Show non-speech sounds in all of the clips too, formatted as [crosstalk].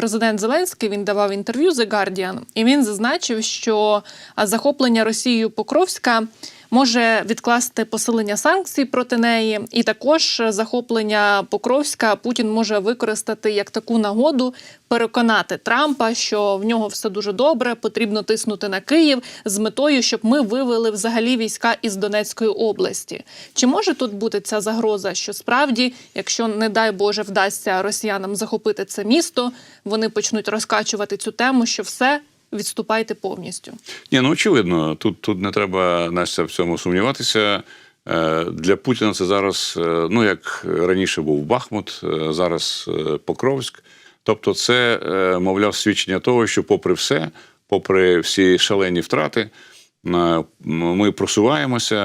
президент Зеленський він давав інтерв'ю The Guardian, і він зазначив, що захоплення Росією Покровська може відкласти посилення санкцій проти неї, і також захоплення Покровська Путін може використати як таку нагоду переконати Трампа, що в нього все дуже добре, потрібно тиснути на Київ з метою, щоб ми вивели взагалі війська із Донецької області. Чи може тут бути ця загроза, що справді, якщо не дай Боже вдасться росіянам захопити це місто, вони почнуть розкачувати цю тему, що все відступайте повністю? Ні, ну очевидно, тут, тут не треба Настя в цьому сумніватися. Е, Для Путіна це зараз, е, ну як раніше був Бахмут, е, зараз Покровськ. Тобто, це, мовляв, свідчення того, що, попри все, попри всі шалені втрати, ми просуваємося.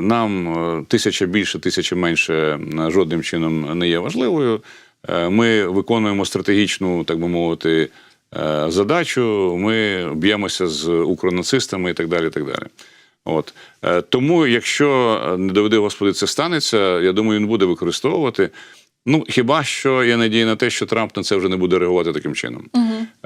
Нам тисяча більше, тисяча менше жодним чином не є важливою. Ми виконуємо стратегічну, так би мовити, задачу. Ми б'ємося з укронацистами і так далі. І так далі. От Е, тому, якщо е, не доведе Господи, це станеться, я думаю, він буде використовувати. Ну хіба що я надію на те, що Трамп на це вже не буде реагувати таким чином.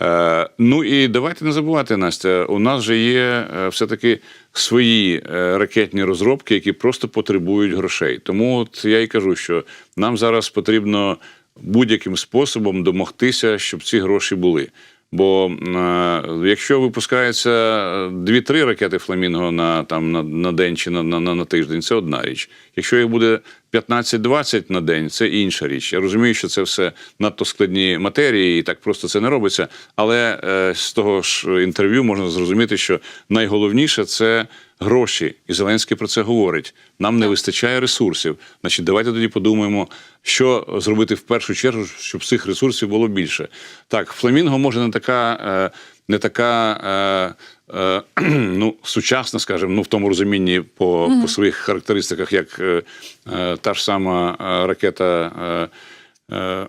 Е, ну і давайте не забувати, Настя. У нас же є е, все-таки свої е, ракетні розробки, які просто потребують грошей. Тому от я і кажу, що нам зараз потрібно будь-яким способом домогтися, щоб ці гроші були. Бо е, якщо випускається 2-3 ракети Фламінго на, там, на, на день чи на, на, на тиждень, це одна річ. Якщо їх буде 15-20 на день, це інша річ. Я розумію, що це все надто складні матерії, і так просто це не робиться. Але е, з того ж інтерв'ю можна зрозуміти, що найголовніше це гроші. І Зеленський про це говорить. Нам не вистачає ресурсів. Значить, давайте тоді подумаємо, що зробити в першу чергу, щоб цих ресурсів було більше. Так, фламінго може не така. Е, не така е, е, [clears throat] ну, сучасна, скажімо, ну в тому розумінні по, по своїх характеристиках, як е, е, та ж сама е, ракета, е, е,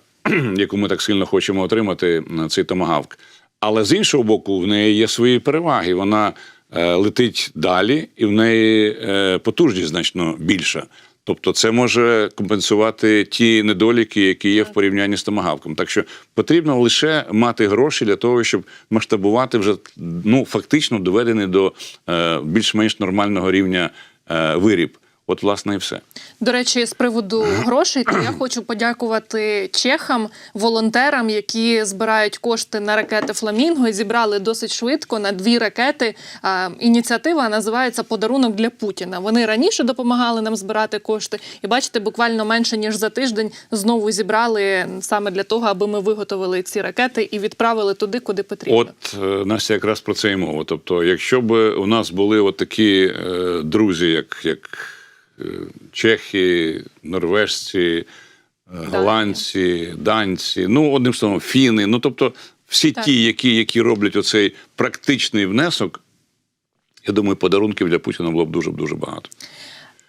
[clears throat] яку ми так сильно хочемо отримати, цей томагавк. Але з іншого боку, в неї є свої переваги. Вона е, летить далі, і в неї е, потужність значно більша. Тобто, це може компенсувати ті недоліки, які є в порівнянні з томагавком. Так що потрібно лише мати гроші для того, щоб масштабувати вже ну фактично доведений до е, більш-менш нормального рівня е, виріб. От, власне, і все. До речі, з приводу грошей, то я хочу подякувати чехам, волонтерам, які збирають кошти на ракети Фламінго. і Зібрали досить швидко на дві ракети. А, Ініціатива називається Подарунок для Путіна. Вони раніше допомагали нам збирати кошти, і бачите, буквально менше ніж за тиждень знову зібрали саме для того, аби ми виготовили ці ракети і відправили туди, куди потрібно. От е, Настя, якраз про це і мова. Тобто, якщо б у нас були от такі е, друзі, як, як чехи, норвежці, е, голландці, данці, ну одним словом, фіни. Ну тобто, всі Так. ті, які, які роблять оцей практичний внесок, я думаю, подарунків для Путіна було б дуже дуже багато.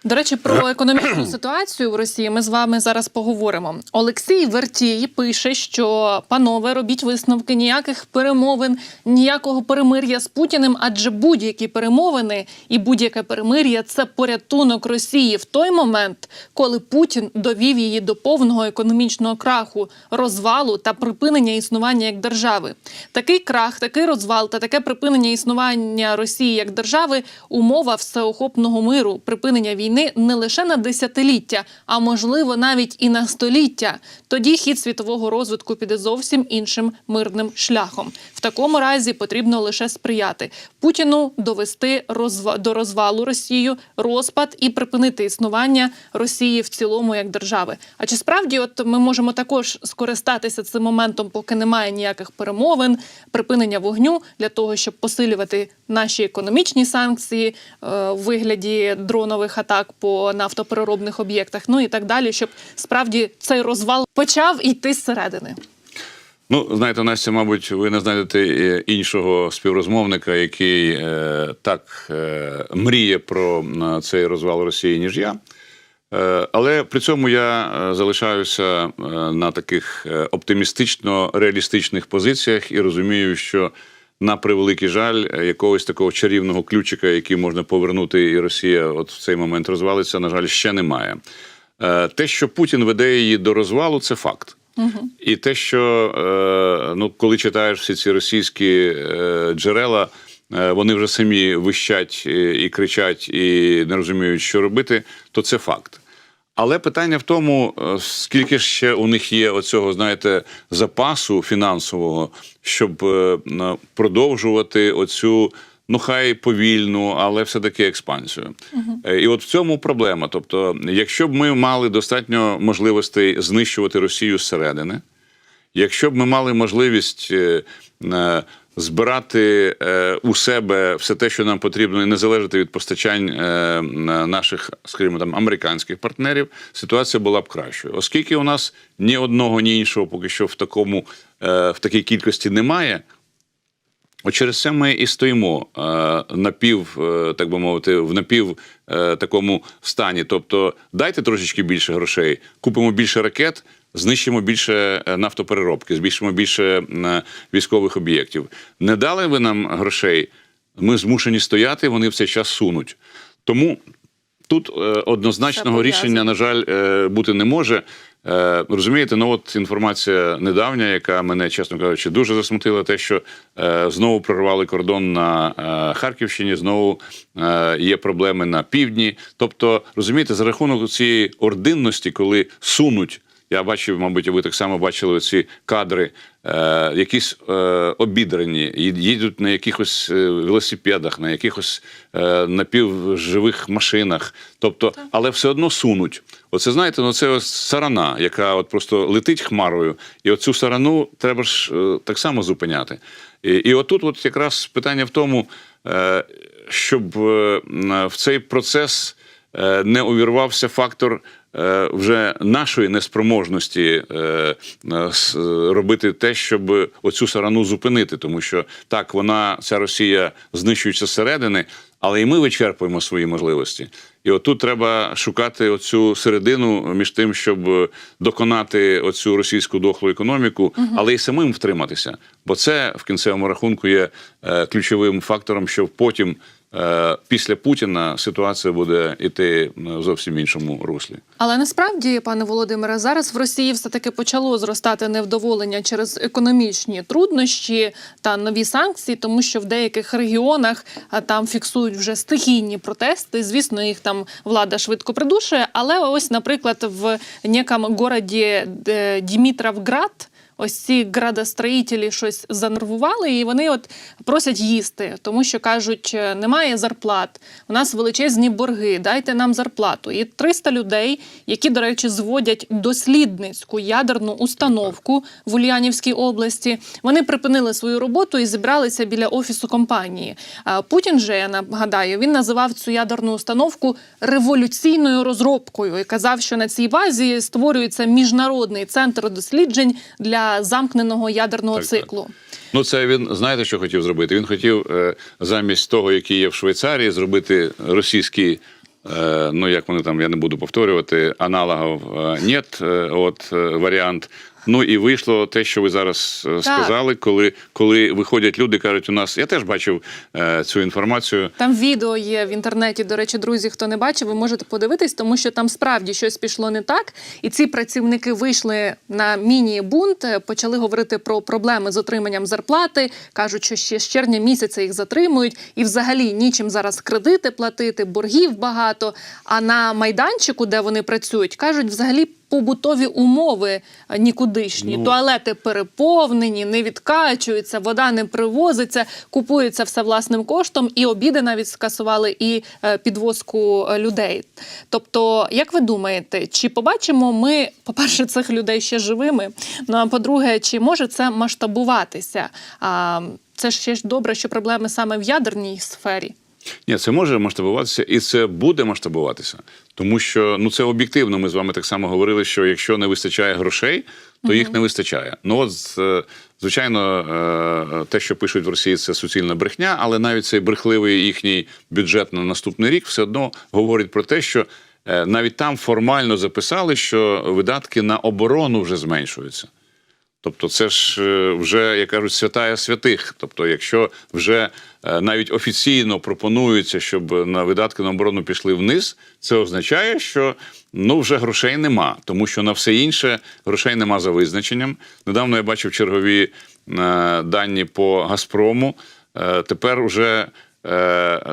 До речі, про економічну ситуацію в Росії ми з вами зараз поговоримо. Олексій Вертій пише, що панове робіть висновки ніяких перемовин, ніякого перемир'я з Путіним, адже будь-які перемовини і будь-яке перемир'я це порятунок Росії в той момент, коли Путін довів її до повного економічного краху, розвалу та припинення існування як держави. Такий крах, такий розвал та таке припинення існування Росії як держави умова всеохопного миру, припинення війни не лише на десятиліття, а можливо навіть і на століття. Тоді хід світового розвитку піде зовсім іншим мирним шляхом. В такому разі потрібно лише сприяти Путіну довести розва- до розвалу Росію, розпад і припинити існування Росії в цілому як держави. А чи справді, от ми можемо також скористатися цим моментом, поки немає ніяких перемовин, припинення вогню для того, щоб посилювати наші економічні санкції е, у вигляді дронових атак по нафтопереробних об'єктах, ну і так далі, щоб справді цей розвал почав йти зсередини. Ну, знаєте, Настя, мабуть, ви не знайдете е, іншого співрозмовника, який е, так е, мріє про е, цей розвал Росії, ніж я. Е, але при цьому я е, залишаюся на таких е, оптимістично-реалістичних позиціях і розумію, що на превеликий жаль, якогось такого чарівного ключика, який можна повернути, і Росія от в цей момент розвалиться, на жаль, ще немає. Те, що Путін веде її до розвалу, це факт. І те, що е, ну, коли читаєш всі ці російські е, джерела, е, вони вже самі вищать і, і кричать, і не розуміють, що робити, то це факт. Але питання в тому, е, скільки ще у них є оцього, знаєте, запасу фінансового, щоб е, продовжувати оцю. Ну, хай повільну, але все-таки експансію. Е, І от в цьому проблема. Тобто, якщо б ми мали достатньо можливостей знищувати Росію зсередини, якщо б ми мали можливість е, е, збирати у себе все те, що нам потрібно, і не залежати від постачань наших, скажімо там, американських партнерів, ситуація була б кращою. Оскільки у нас ні одного, ні іншого поки що в такому в такій кількості немає. От через це ми і стоїмо е, напів, е, так би мовити, в напів е, такому стані. Тобто, дайте трошечки більше грошей, купимо більше ракет, знищимо більше нафтопереробки, збільшимо більше е, військових об'єктів. Не дали ви нам грошей, ми змушені стояти, вони в цей час сунуть. Тому тут е, однозначного рішення, на жаль, е, бути не може. Е, Розумієте, ну от інформація недавня, яка мене, чесно кажучи, дуже засмутила, те, що е, знову прорвали кордон на е, Харківщині, знову є проблеми на півдні. Тобто, розумієте, за рахунок цієї ординності, коли сунуть. Я бачив, мабуть, ви так само бачили ці кадри, е, якісь е, обідрані, ї- їдуть на якихось е, велосипедах, на якихось е, напівживих машинах. Тобто, але все одно сунуть. Оце знаєте, ну це ось сарана, яка от просто летить хмарою, і оцю сарану треба ж е, так само зупиняти. І, і отут, от якраз питання в тому, е, щоб е, в цей процес е, не увірвався фактор вже нашої неспроможності е, е, е, робити те, щоб оцю сарану зупинити, тому що так вона, ця Росія знищується зсередини, але і ми вичерпуємо свої можливості. І отут треба шукати оцю середину між тим, щоб доконати оцю російську дохлу економіку, але й самим втриматися. Бо це в кінцевому рахунку є е, ключовим фактором, що потім. Е, Після Путіна ситуація буде йти в зовсім іншому руслі. Але насправді, пане Володимире, зараз в Росії все таки почало зростати невдоволення через економічні труднощі та нові санкції, тому що в деяких регіонах там фіксують вже стихійні протести. Звісно, їх там влада швидко придушує. Але ось, наприклад, в некому городі Дімітровград. Ось ці градостроїтелі щось занервували, і вони от просять їсти, тому що кажуть, е, немає зарплат. У нас величезні борги, дайте нам зарплату. І 300 людей, які, до речі, зводять дослідницьку ядерну установку в Ульянівській області. Вони припинили свою роботу і зібралися біля офісу компанії. Путін же я нагадаю, він називав цю ядерну установку революційною розробкою і казав, що на цій базі створюється міжнародний центр досліджень для замкненого ядерного Так, так. циклу. Ну, це він знаєте, що хотів зробити? Він хотів е, замість того, який є в Швейцарії, зробити російський. е, Ну, як вони там, я не буду повторювати, аналогів е, нет, от варіант. Ну і вийшло те, що ви зараз е, сказали, коли, коли виходять люди, кажуть, у нас я теж бачив е, цю інформацію. Там відео є в інтернеті. До речі, друзі, хто не бачив, ви можете подивитись, тому що там справді щось пішло не так. І ці працівники вийшли на міні-бунт, е, почали говорити про проблеми з отриманням зарплати. кажуть, що ще з червня місяця їх затримують, і взагалі нічим зараз кредити платити, боргів багато. А на майданчику, де вони працюють, кажуть, взагалі. Побутові умови нікудишні, Ну. туалети переповнені, не відкачуються, вода не привозиться, купується все власним коштом, і обіди навіть скасували, і е, підвозку е, людей. Тобто, як ви думаєте, чи побачимо ми, по-перше, [laughs] цих людей ще живими? Ну а по-друге, чи може це масштабуватися? А це ж ще ж добре, що проблеми саме в ядерній сфері. Ні, це може масштабуватися і це буде масштабуватися. Тому що ну це об'єктивно. Ми з вами так само говорили, що якщо не вистачає грошей, то їх не вистачає. Ну от е, звичайно, е, те, що пишуть в Росії, це суцільна брехня, але навіть цей брехливий їхній бюджет на наступний рік все одно говорить про те, що е, навіть там формально записали, що видатки на оборону вже зменшуються. Тобто, це ж е, вже, як кажуть, святая святих. Тобто, якщо вже е, навіть офіційно пропонується, щоб на видатки на оборону пішли вниз, це означає, що ну вже грошей нема, тому що на все інше грошей нема за визначенням. Недавно я бачив чергові е, дані по Газпрому. Тепер уже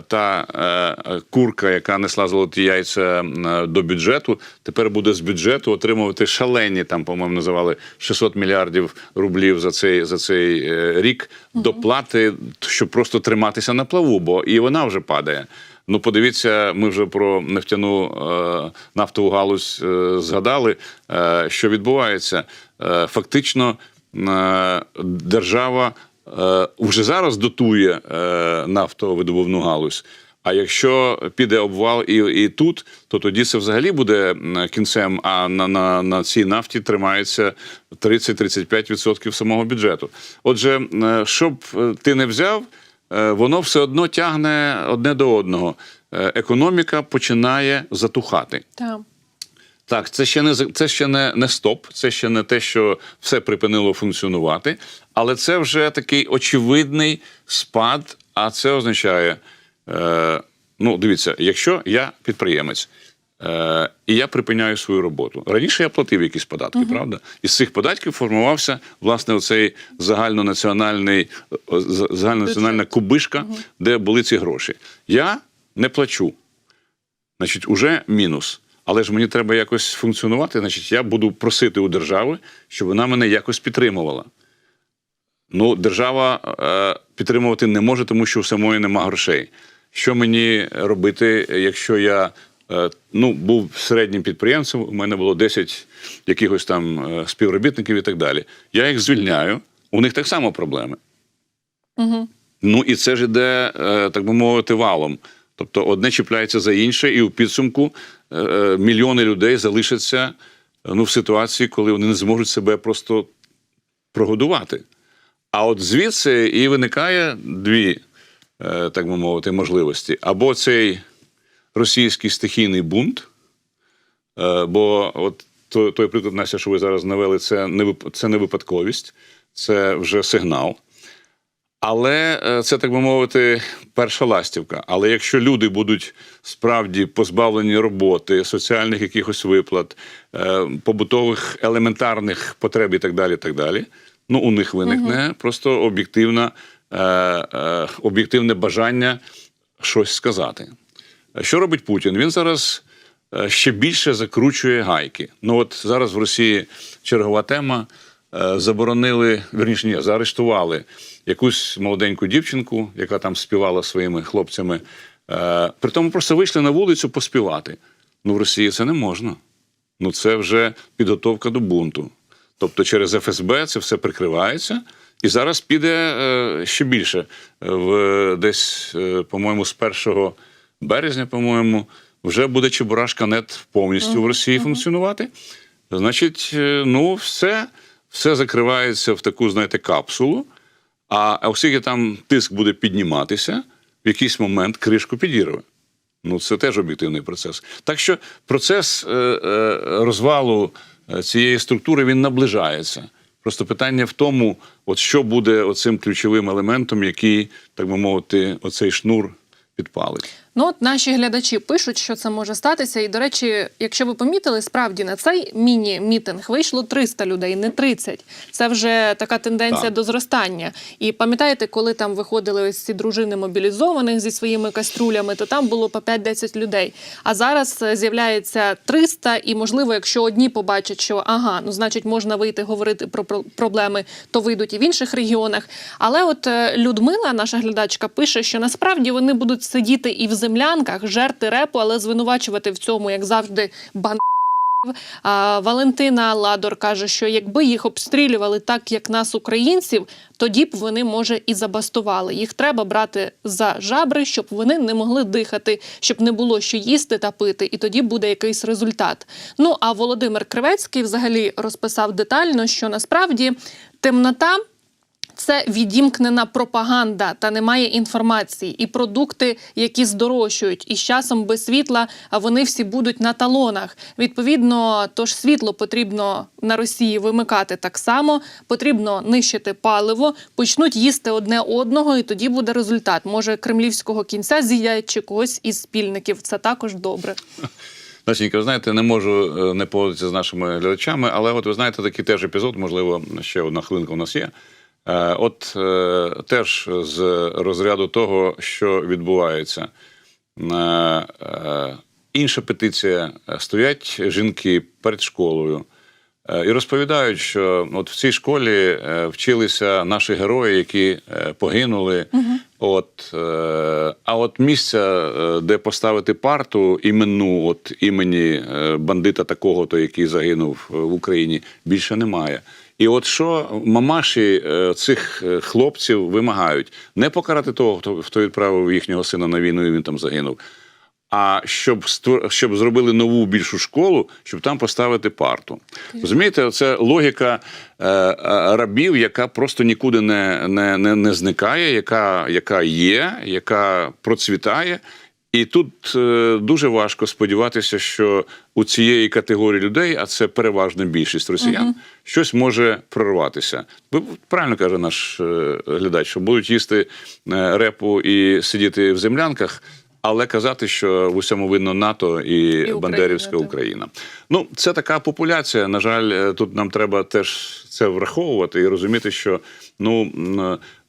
та е, курка, яка несла золоті яйця е, до бюджету, тепер буде з бюджету отримувати шалені, там, по-моєму, називали 600 мільярдів рублів за цей, за цей е, рік доплати, щоб просто триматися на плаву, бо і вона вже падає. Ну, подивіться, ми вже про нефтяну е, нафтову галузь е, згадали, е, що відбувається. Е, фактично, е, держава е, вже зараз дотує е, нафтовидобувну галузь. А якщо піде обвал і, і тут, то тоді це взагалі буде кінцем. А на, на, на цій нафті тримається 30-35% самого бюджету. Отже, е, щоб е, ти не взяв, е, воно все одно тягне одне до одного. Е, Економіка починає затухати. Так. Так, це ще не це ще не, не стоп, це ще не те, що все припинило функціонувати, але це вже такий очевидний спад. А це означає, е, ну дивіться, якщо я підприємець. Е, і я припиняю свою роботу. Раніше я платив якісь податки, правда? Із цих податків формувався власне оцей загальнонаціональний загальнонаціональна кубишка, де були ці гроші. Я не плачу. Значить, уже мінус. Але ж мені треба якось функціонувати. Значить, я буду просити у держави, щоб вона мене якось підтримувала. Ну, держава е, підтримувати не може, тому що у самої нема грошей. Що мені робити, якщо я е, ну, був середнім підприємцем, у мене було 10 якихось там е, співробітників і так далі. Я їх звільняю, у них так само проблеми. Угу. Ну і це ж іде, е, так би мовити, валом. Тобто одне чіпляється за інше, і у підсумку е, е, мільйони людей залишаться е, ну, в ситуації, коли вони не зможуть себе просто прогодувати. А от звідси і виникає дві, так би мовити, можливості: або цей російський стихійний бунт, бо от той, приклад, Настя, що ви зараз навели, це не це не випадковість, це вже сигнал. Але е, це, так би мовити, перша ластівка. Але якщо люди будуть справді позбавлені роботи, соціальних якихось виплат, е, побутових елементарних потреб і так далі, і так далі, ну у них виникне просто об'єктивна, е, об'єктивне бажання щось сказати. Що робить Путін? Він зараз ще більше закручує гайки. Ну от зараз в Росії чергова тема. Заборонили, верніше, ні, заарештували якусь молоденьку дівчинку, яка там співала своїми хлопцями. Е, При тому просто вийшли на вулицю поспівати. Ну, в Росії це не можна. Ну, це вже підготовка до бунту. Тобто через ФСБ це все прикривається. І зараз піде е, ще більше. В десь, е, по-моєму, з 1 березня, по-моєму, вже буде Чебурашка нет повністю в Росії функціонувати. Значить, е, ну, все, все закривається в таку, знаєте, капсулу. А оскільки там тиск буде підніматися, в якийсь момент кришку підірве. Ну, це теж об'єктивний процес. Так що процес е, е, розвалу е, цієї структури він наближається. Просто питання в тому, от що буде оцим ключовим елементом, який, так би мовити, оцей шнур підпалить. Ну, от наші глядачі пишуть, що це може статися. І, до речі, якщо ви помітили, справді на цей міні-мітинг вийшло 300 людей, не 30. Це вже така тенденція Так. до зростання. І пам'ятаєте, коли там виходили ось ці дружини мобілізованих зі своїми каструлями, то там було по 5-10 людей. А зараз е, з'являється 300, і можливо, якщо одні побачать, що ага, ну значить можна вийти говорити про про- проблеми, то вийдуть і в інших регіонах. Але от е, Людмила, наша глядачка, пише, що насправді вони будуть сидіти і в землянках, жерти репу, але звинувачувати в цьому, як завжди, бан. Валентина Ладор каже, що якби їх обстрілювали так, як нас, українців, тоді б вони, може, і забастували. Їх треба брати за жабри, щоб вони не могли дихати, щоб не було що їсти та пити, і тоді буде якийсь результат. Ну а Володимир Кривецький взагалі розписав детально, що насправді темнота. Це відімкнена пропаганда та немає інформації, і продукти, які здорожчують, і з часом без світла, вони всі будуть на талонах. Відповідно, тож світло потрібно на Росії вимикати так само. Потрібно нищити паливо, почнуть їсти одне одного, і тоді буде результат. Може, кремлівського кінця з'їдять чи когось із спільників. Це також добре. Настенька, ви знаєте, не можу е, не погодитися з нашими глядачами, але от ви знаєте, такий теж епізод, можливо, ще одна хвилинка у нас є. Е, От е, теж з розряду того, що відбувається. Е, Інша петиція стоять жінки перед школою і розповідають, що от в цій школі вчилися наші герої, які погинули. От, е, а от місця, де поставити парту іменну, от імені бандита такого, то який загинув в Україні, більше немає. І от що мамаші е, цих е, хлопців вимагають не покарати того, хто, хто відправив їхнього сина на війну, і він там загинув. А щоб створ- щоб зробили нову більшу школу, щоб там поставити парту. Розумієте, це логіка е, е, рабів, яка просто нікуди не, не, не, не зникає, яка, яка є, яка процвітає. І тут е, дуже важко сподіватися, що у цієї категорії людей, а це переважна більшість росіян, щось може прорватися. Ви правильно каже наш е, глядач, що будуть їсти е, репу і сидіти в землянках. Але казати, що в усьому видно НАТО і, Україна, Бандерівська так. Україна. Ну, це така популяція. На жаль, тут нам треба теж це враховувати і розуміти, що ну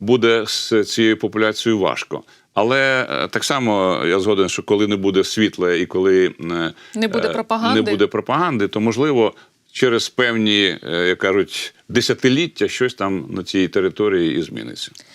буде з цією популяцією важко. Але е, так само я згоден, що коли не буде світла і коли е, Не буде е, пропаганди. не буде пропаганди, то можливо через певні, як кажуть, десятиліття щось там на цій території і зміниться.